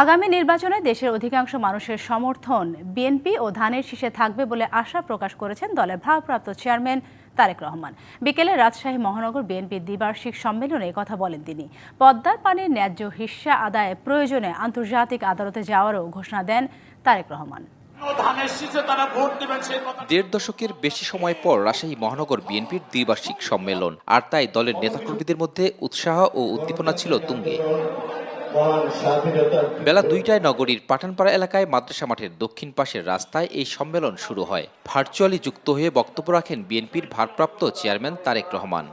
আগামী নির্বাচনে দেশের অধিকাংশ মানুষের সমর্থন বিএনপি ও ধানের শীষে থাকবে বলে আশা প্রকাশ করেছেন দলের ভারপ্রাপ্ত চেয়ারম্যান তারেক রহমান। বিকেলে রাজশাহী মহানগর বিএনপির দ্বিবার্ষিক সম্মেলনে কথা বলেন তিনি। পদ্মার পানির ন্যায্য হিস্যা আদায়ে প্রয়োজনে আন্তর্জাতিক আদালতে যাওয়ারও ঘোষণা দেন তারেক রহমান। ধানের শীষে তারা ভোট দিবেন সেই কথা। দেড় দশকের বেশি সময় পর রাজশাহী মহানগর বিএনপির দ্বিবার্ষিক সম্মেলন আর তাই দলের নেতাকর্মীদের মধ্যে উৎসাহ ও উদ্দীপনা ছিল তুঙ্গে। বেলা দুইটায় নগরীর পাঠানপাড়া এলাকায় মাদ্রাসা মাঠের দক্ষিণ পাশের রাস্তায় এই সম্মেলন শুরু হয়। ভার্চুয়ালি যুক্ত হয়ে বক্তব্য রাখেন বিএনপির ভারপ্রাপ্ত চেয়ারম্যান তারেক রহমান।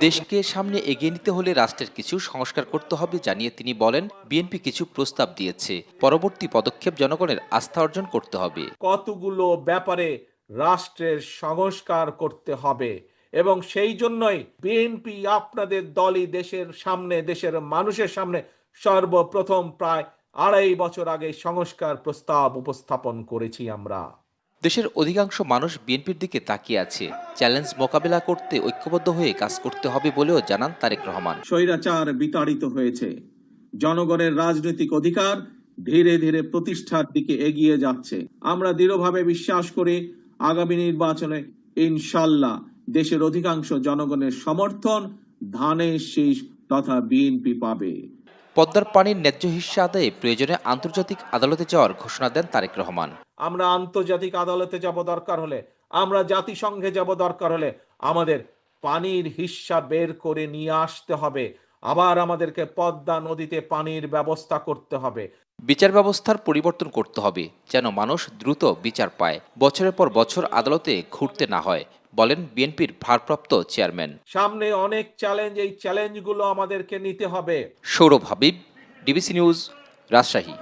দেশকে সামনে এগিয়ে নিতে হলে রাষ্ট্রের কিছু সংস্কার করতে হবে জানিয়ে তিনি বলেন বিএনপি কিছু প্রস্তাব দিয়েছে। পরবর্তী পদক্ষেপ জনগণের আস্থা অর্জন করতে হবে। কতগুলো ব্যাপারে রাষ্ট্রের সংস্কার করতে হবে? এবং সেই জন্যই বিএনপি আপনাদের দলই দেশের সামনে দেশের মানুষের সামনে সর্বপ্রথম প্রায় আড়াই বছর আগে সংস্কার প্রস্তাব উপস্থাপন করেছি আমরা। দেশের অধিকাংশ মানুষ বিএনপির দিকে তাকিয়ে আছে। চ্যালেঞ্জ মোকাবেলা করতে ঐক্যবদ্ধ হয়ে কাজ করতে হবে বলেও জানান তারেক রহমান। স্বৈরাচার বিতাড়িত হয়েছে। জনগণের রাজনৈতিক অধিকার ধীরে ধীরে প্রতিষ্ঠার দিকে এগিয়ে যাচ্ছে। আমরা দৃঢ়ভাবে বিশ্বাস করি আগামী নির্বাচনে ইনশাল্লাহ দেশের অধিকাংশ জনগণের সমর্থন ধানের শীষ তথা বিএনপি পাবে। পদ্মার পানির ন্যায্য হিস্যা আদায়ে প্রয়োজনে আন্তর্জাতিক আদালতে যাওয়ার ঘোষণা দেন তারেক রহমান। আমরা আন্তর্জাতিক আদালতে যাব দরকার হলে আমরা জাতিসংঘে যাব দরকার হলে আমাদের পানির হিস্সা বের করে নিয়ে আসতে হবে। আবার আমাদেরকে পদ্মা নদীতে পানির ব্যবস্থা করতে হবে। বিচার ব্যবস্থার পরিবর্তন করতে হবে যেন মানুষ দ্রুত বিচার পায়। বছরের পর বছর আদালতে ঘুরতে না হয় বলেন বিএনপির ভারপ্রাপ্ত চেয়ারম্যান। সামনে অনেক চ্যালেঞ্জ এই চ্যালেঞ্জগুলো আমাদেরকে নিতে হবে। Sourav Habib DBC news Rajshahi.